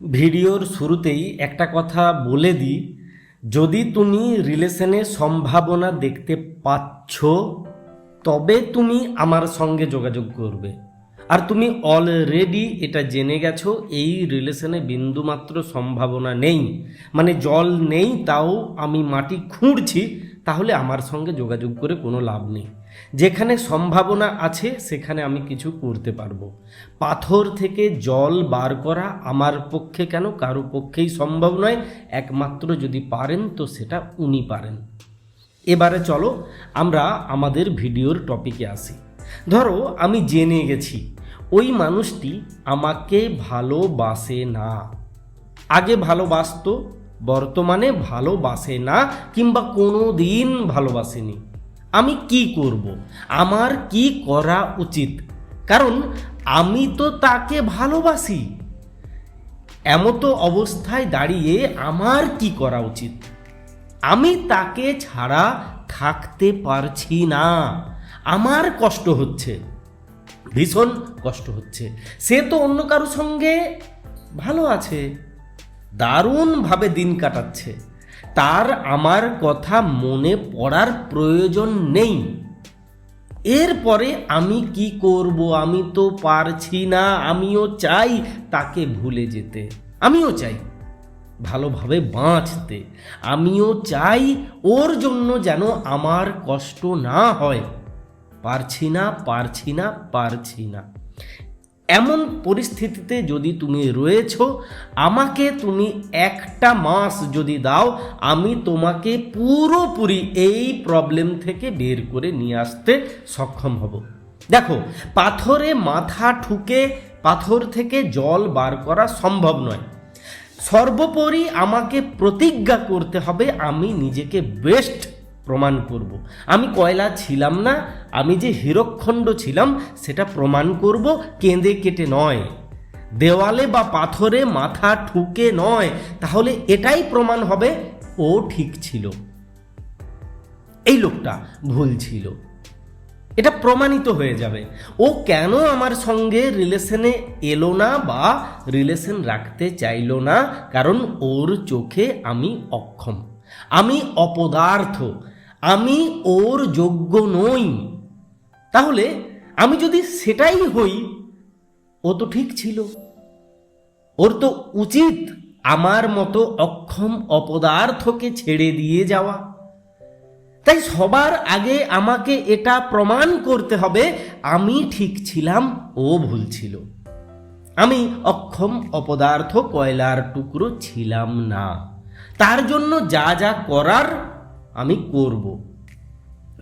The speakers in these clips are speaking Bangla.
ভিডিওর শুরুতেই একটা কথা বলে দিই। যদি তুমি রিলেশনে সম্ভাবনা দেখতে পাচ্ছ, তবে তুমি আমার সঙ্গে যোগাযোগ করবে। আর তুমি অলরেডি এটা জেনে গেছো, এই রিলেশনে বিন্দুমাত্র সম্ভাবনা নেই। মানে জল নেই, তাও আমি মাটি খুঁড়ছি তাহলে আমার সঙ্গে যোগাযোগ করে কোনো লাভ নেই। যেখানে সম্ভাবনা আছে, সেখানে আমি কিছু করতে পারব। পাথর থেকে জল বার করা আমার পক্ষে কেন? কারও পক্ষেই সম্ভব নয়। একমাত্র যদি পারেন, তো সেটা উনি পারেন। এবারে চলো, আমরা আমাদের ভিডিওর টপিকে আসি। ধরো, আমি জেনে গেছি, ওই মানুষটি আমাকে ভালোবাসে না। আগে ভালোবাসতো বর্তমানে ভালোবাসে না কিংবা কোনো দিন ভালোবাসেনি। আমি কি করব? আমার কি করা উচিত? কারণ আমি তো তাকে ভালোবাসি। এমতো অবস্থায় দাঁড়িয়ে আমার কি করা উচিত? আমি তাকে ছাড়া থাকতে পারছি না। আমার কষ্ট হচ্ছে। ভীষণ কষ্ট হচ্ছে। সে তো অন্য কারোর সঙ্গে ভালো আছে। দারুণভাবে দিন কাটাচ্ছে। তার আমার কথা মনে পড়ার প্রয়োজন নেই। এরপরে আমি কি করব? আমি তো পারছি না। আমিও চাই তাকে ভুলে যেতে। আমিও চাই ভালোভাবে বাঁচতে। আমিও চাই ওর জন্য যেন আমার কষ্ট না হয়। পারছি না পারছি না পারছি না। এমন পরিস্থিতিতে যদি তুমি রয়েছো, আমাকে তুমি একটা মাস যদি দাও, আমি তোমাকে পুরোপুরি এই প্রবলেম থেকে বের করে নিয়ে আসতে সক্ষম হব। দেখো, পাথরে মাথা ঠুকে পাথর থেকে জল বার করা সম্ভব নয়। সর্বোপরি আমাকে প্রতিজ্ঞা করতে হবে, আমি নিজেকে বেস্ট প্রমাণ করব। আমি কয়লা ছিলাম না, আমি যে হীরকখণ্ড ছিলাম, সেটা প্রমাণ করব কেঁদে কেটে নয়। দেওয়ালে বা পাথরে মাথা ঠুকে নয়, তাহলে এটাই প্রমাণ হবে, ও ঠিক ছিল। এই লোকটা ভুল ছিল। এটা প্রমাণিত হয়ে যাবে। ও কেন আমার সঙ্গে রিলেশনে এলো না বা রিলেশন রাখতে চাইলো না? কারণ ওর চোখে আমি অক্ষম। আমি অপদার্থ। আমি ওর যোগ্য নই। তাহলে আমি যদি সেটাই হই, ও তো ঠিক ছিল। ওর তো উচিত আমার মতো অক্ষম অপদার্থকে ছেড়ে দিয়ে যাওয়া। তাই সবার আগে আমাকে এটা প্রমাণ করতে হবে, আমি ঠিক ছিলাম, ও ভুল ছিল। আমি অক্ষম অপদার্থ কয়লার টুকরো ছিলাম না। তার জন্য যা যা করার আমি করব।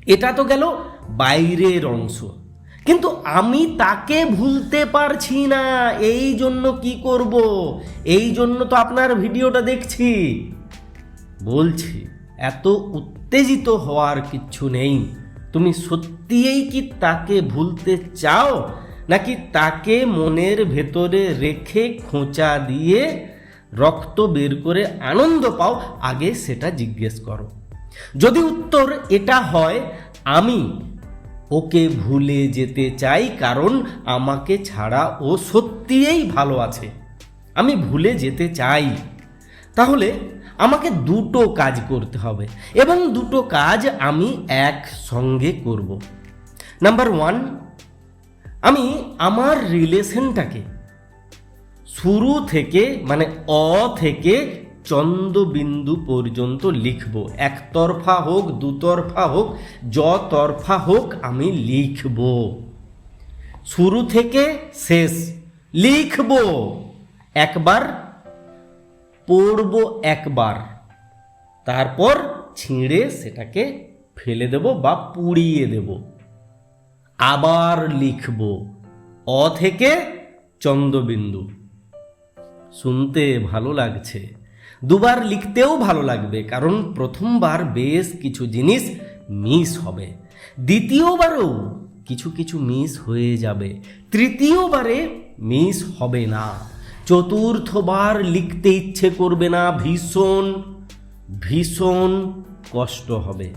এটা তো গেল বাইরের অংশ। কিন্তু আমি তাকে ভুলতে পারছি না। এই জন্য কি করব? এই জন্য তো আপনার ভিডিওটা দেখছি। বলছি, এত উত্তেজিত হওয়ার কিচ্ছু নেই। তুমি সত্যিই কি তাকে ভুলতে চাও? নাকি তাকে মনের ভেতরে রেখে খোঁচা দিয়ে রক্ত বের করে আনন্দ পাও? আগে সেটা জিজ্ঞেস করো। যদি উত্তর এটা হয়, আমি ওকে ভুলে যেতে চাই কারণ আমাকে ছাড়া ও সত্যিই ভালো আছে। আমি ভুলে যেতে চাই। তাহলে আমাকে দুটো কাজ করতে হবে এবং দুটো কাজ আমি একসঙ্গে করব। নাম্বার ওয়ান, আমি আমার রিলেশনটাকে শুরু থেকে মানে অ থেকে চন্দ্রবিন্দু পর্যন্ত লিখব। একতরফা হোক, দুতরফা হোক, যতরফা হোক আমি লিখব। শুরু থেকে শেষ লিখব। একবার, পড়ব একবার। তারপর ছিঁড়ে সেটাকে ফেলে দেব বা পুড়িয়ে দেব। আবার লিখব। অ থেকে চন্দ্রবিন্দু। শুনতে ভালো লাগছে। দুবার লিখতেও ভালো লাগবে, কারণ প্রথমবার বেশ কিছু জিনিস মিস হবে। দ্বিতীয়বারও কিছু কিছু মিস হয়ে যাবে। তৃতীয়বারে মিস হবে না। চতুর্থবার লিখতে ইচ্ছে করবে না, ভীষণ ভীষণ কষ্ট হবে।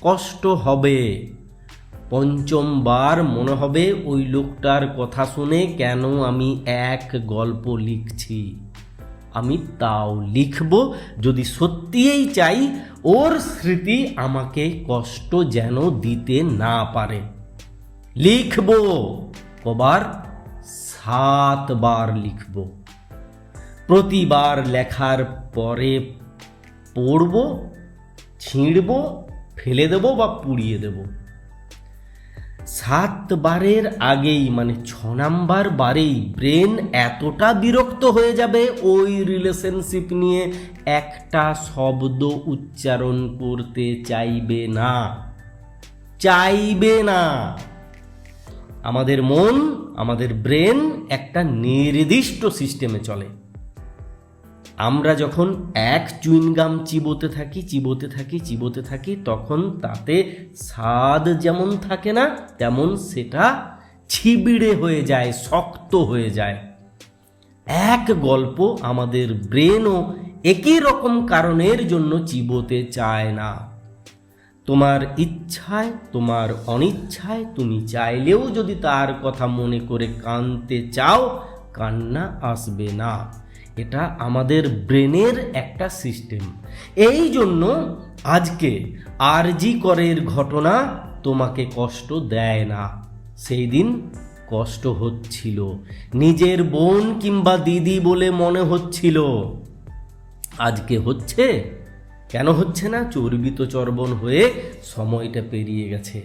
কষ্ট হবে। পঞ্চমবার মনে হবে ওই লোকটার কথা শুনে কেন আমি এক গল্প লিখছি। আমি তাও লিখব। যদি সত্যিই চাই, ওর স্মৃতি আমাকে কষ্ট যেন দিতে না পারে। লিখব, কবার সাতবার লিখব। প্রতিবার লেখার পরে পড়ব, ছিঁড়ব, ফেলে দেব বা পুড়িয়ে দেব। সাতবারের আগেই মানে ছ নাম্বার বারেই ব্রেন এতটা বিরক্ত হয়ে যাবে ওই রিলেশনশিপ নিয়ে একটা শব্দ উচ্চারণ করতে চাইবে না। চাইবে না। আমাদের মন, আমাদের ব্রেন একটা নির্দিষ্ট সিস্টেমে চলে। আমরা যখন এক চুইনগাম চিবোতে থাকি চিবোতে থাকি চিবোতে থাকি, তখন তাতে স্বাদ যেমন থাকে না, তেমন সেটা ছিবিড়ে হয়ে যায়, শক্ত হয়ে যায়। এক গল্প আমাদের ব্রেনও একই রকম কারণের জন্য চিবোতে চায় না। তোমার ইচ্ছায়, তোমার অনিচ্ছায় তুমি চাইলেও যদি তার কথা মনে করে কানতে চাও, কান্না আসবে না। এটা আমাদের ব্রেনের একটা সিস্টেম। এই জন্য আজকে আরজি করের ঘটনা তোমাকে কষ্ট দেয় না। সেই দিন কষ্ট হচ্ছিল। নিজের বোন কিংবা দিদি বলে মনে হচ্ছিল। আজকে হচ্ছে? কেন হচ্ছে না? চর্বিত চর্বণ হয়ে সময়টা পেরিয়ে গেছে।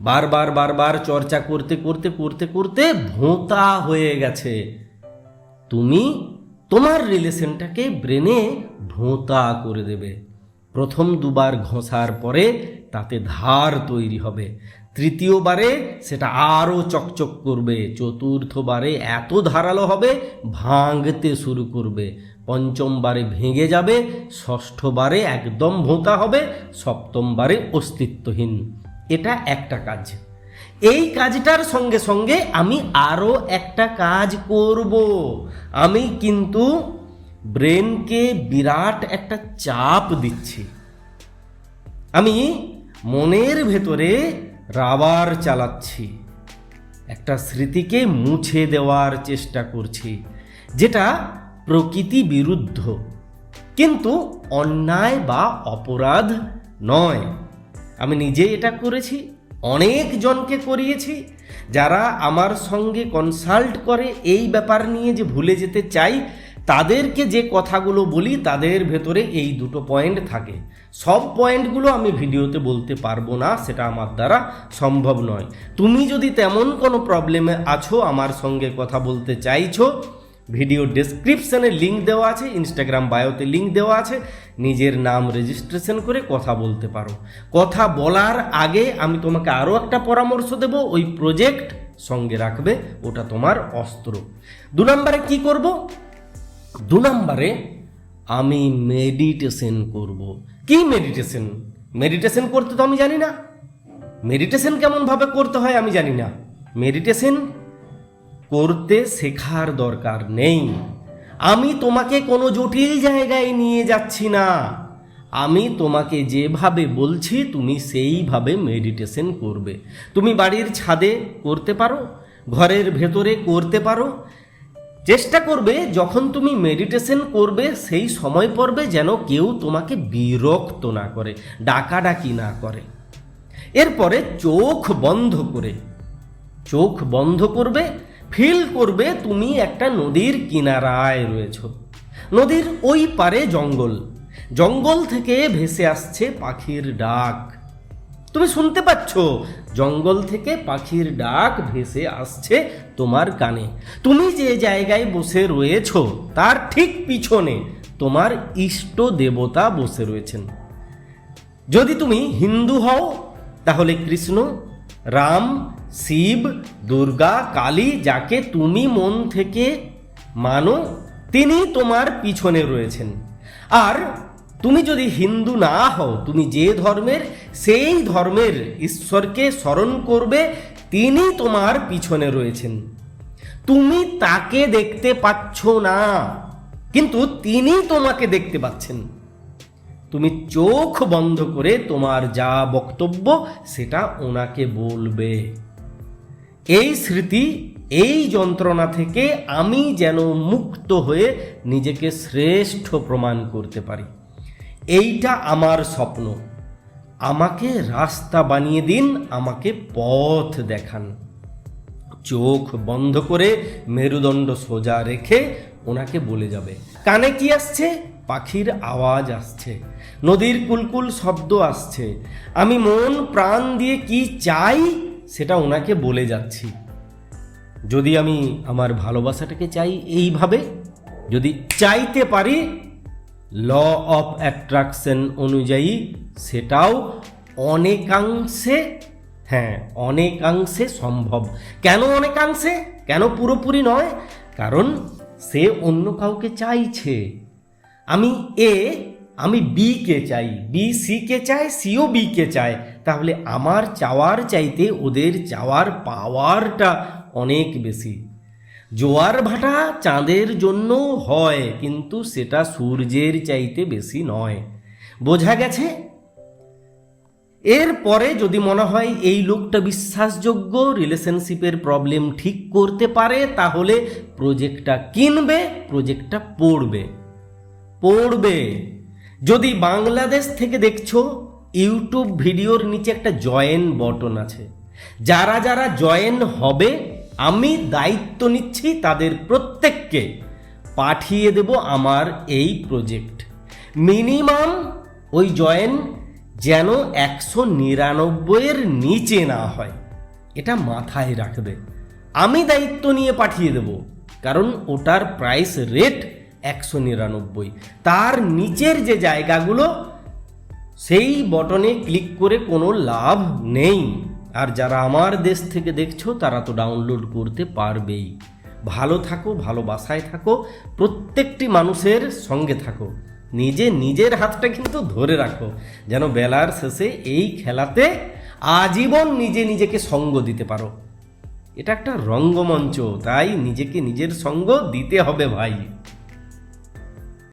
বারবার বারবার চর্চা করতে করতে করতে করতে ভোঁতা হয়ে গেছে। তুমি তোমার রিলেশনটাকে ব্রেনে ভোঁতা করে দেবে। প্রথম দুবার ঘষার পরে তাতে ধার তৈরি হবে। তৃতীয়বারে সেটা আরও চকচক করবে। চতুর্থবারে এত ধারালো হবে, ভাঙতে শুরু করবে। পঞ্চমবারে ভেঙে যাবে, ষষ্ঠবারে একদম ভোঁতা হবে, সপ্তমবারে অস্তিত্বহীন। এটা একটা কাজ। এই কাজটার সঙ্গে সঙ্গে আমি আরও একটা কাজ করব। আমি কিন্তু ব্রেনকে বিরাট একটা চাপ দিচ্ছি। আমি মনের ভেতরে রাবার চালাচ্ছি। একটা স্মৃতিকে মুছে দেওয়ার চেষ্টা করছি, যেটা প্রকৃতি বিরুদ্ধ। কিন্তু অন্যায় বা অপরাধ নয়। আমি নিজে এটা করেছি। অনেক জনকে করিয়েছি, যারা আমার সঙ্গে কনসাল্ট করে এই ব্যাপার নিয়ে যে ভুলে যেতে চাই, তাদেরকে যে কথাগুলো বলি, তাদের ভেতরে এই দুটো পয়েন্ট থাকে। সব পয়েন্টগুলো আমি ভিডিওতে বলতে পারব না, সেটা আমার দ্বারা সম্ভব নয়। তুমি যদি তেমন কোনো প্রবলেমে আছো, আমার সঙ্গে কথা বলতে চাইছো ভিডিও ডেসক্রিপশনে লিঙ্ক দেওয়া আছে ইনস্টাগ্রাম বায়োতে লিঙ্ক দেওয়া আছে। নিজের নাম রেজিস্ট্রেশন করে কথা বলতে পারো। কথা বলার আগে আমি তোমাকে আরও একটা পরামর্শ দেব, ওই প্রজেক্ট সঙ্গে রাখবে, ওটা তোমার অস্ত্র। দু নম্বরে কি করব? দু নম্বরে আমি মেডিটেশন করব। কি মেডিটেশন মেডিটেশন করতে তো আমি জানি না। মেডিটেশন কেমনভাবে করতে হয় আমি জানি না। মেডিটেশন করতে শেখার দরকার নেই। আমি তোমাকে কোনো জটিল জায়গায় নিয়ে যাচ্ছি না। আমি তোমাকে যেভাবে বলছি, তুমি সেইভাবে মেডিটেশন করবে। তুমি বাড়ির ছাদে করতে পারো, ঘরের ভেতরে করতে পারো। চেষ্টা করবে, যখন তুমি মেডিটেশন করবে, সেই সময় পড়বে যেন কেউ তোমাকে বিরক্ত না করে, ডাকাডাকি না করে। এরপরে চোখ বন্ধ করে, চোখ বন্ধ করবে ফিল করবে তুমি একটা নদীর কিনারায় রয়েছ। নদীর ওই পারে জঙ্গল। জঙ্গল থেকে ভেসে আসছে পাখির ডাক। তুমি শুনতে পাচ্ছ? জঙ্গল থেকে পাখির ডাক ভেসে আসছে তোমার কানে। তুমি যে জায়গায় বসে রয়েছ, তার ঠিক পিছনে তোমার ইষ্ট দেবতা বসে রয়েছেন। যদি তুমি হিন্দু হও, তাহলে কৃষ্ণ রাম, শিব, দুর্গা, কালী যাকে তুমি মন থেকে মানো, তিনি তোমার পিছনে রয়েছেন। আর তুমি যদি হিন্দু না হও, তুমি যে ধর্মের, সেই ধর্মের ঈশ্বরকে স্মরণ করবে, তিনি তোমার পিছনে রয়েছেন। তুমি তাকে দেখতে পাচ্ছ না, কিন্তু তিনি তোমাকে দেখতে পাচ্ছেন। তুমি চোখ বন্ধ করে তোমার যা বক্তব্য সেটা ওনাকে বলবে। এই স্মৃতি, এই যন্ত্রণা থেকে আমি যেন মুক্ত হয়ে নিজেকে শ্রেষ্ঠ প্রমাণ করতে পারি। এইটা আমার স্বপ্ন। আমাকে রাস্তা বানিয়ে দিন, আমাকে পথ দেখান। চোখ বন্ধ করে মেরুদণ্ড সোজা রেখে ওনাকে বলে যাবে। কানে কি আসছে? পাখির আওয়াজ আসছে। নদীর কুলকুল শব্দ আসছে। আমি মন প্রাণ দিয়ে কি চাই সেটা ওনাকে বলে যাচ্ছি। যদি আমি আমার ভালোবাসাটাকে চাই এইভাবে, যদি চাইতে পারি, ল অফ অ্যাট্রাকশন অনুযায়ী সেটাও অনেকাংশে হ্যাঁ অনেকাংশে সম্ভব। কেন অনেকাংশে? কেন পুরোপুরি নয়? কারণ সে অন্য কাউকে চাইছে। আমি এ আমি বি কে চাই বি সি কে চায় সিও বি কে চায় তাহলে আমার চাওয়ার চাইতে ওদের চাওয়ার পাওয়ারটা অনেক বেশি। জোয়ার ভাটা চাঁদের জন্য হয়, কিন্তু সেটা সূর্যের চাইতে বেশি নয়। বোঝা গেছে? এরপরে যদি মনে হয় এই লোকটা বিশ্বাসযোগ্য রিলেশনশিপের প্রবলেম ঠিক করতে পারে, তাহলে প্রজেক্টটা কিনবে প্রজেক্টটা পড়বে। পড়বে। যদি বাংলাদেশ থেকে দেখছ ইউটিউব ভিডিওর নিচে একটা জয়েন বটন আছে। যারা যারা জয়েন হবে, আমি দায়িত্ব নিচ্ছি তাদের প্রত্যেককে পাঠিয়ে দেব আমার এই প্রজেক্ট মিনিমাম ওই জয়েন যেন একশো নিরানব্বইয়ের নিচে না হয়। এটা মাথায় রাখবে। আমি দায়িত্ব নিয়ে পাঠিয়ে দেব, কারণ ওটার প্রাইস রেট একশো নিরানব্বই। তার নিচের যে জায়গাগুলো, সেই বটনে ক্লিক করে কোনো লাভ নেই। আর যারা আমার দেশ থেকে দেখছ, তারা তো ডাউনলোড করতে পারবেই। ভালো থাকো ভালোবাসায় থাকো, প্রত্যেকটি মানুষের সঙ্গে থাকো। নিজে নিজের হাতটা কিন্তু ধরে রাখো, যেন বেলার শেষে এই খেলাতে আজীবন নিজে নিজেকে সঙ্গ দিতে পারো। এটা একটা রঙ্গমঞ্চ, তাই নিজেকে নিজের সঙ্গ দিতে হবে ভাই।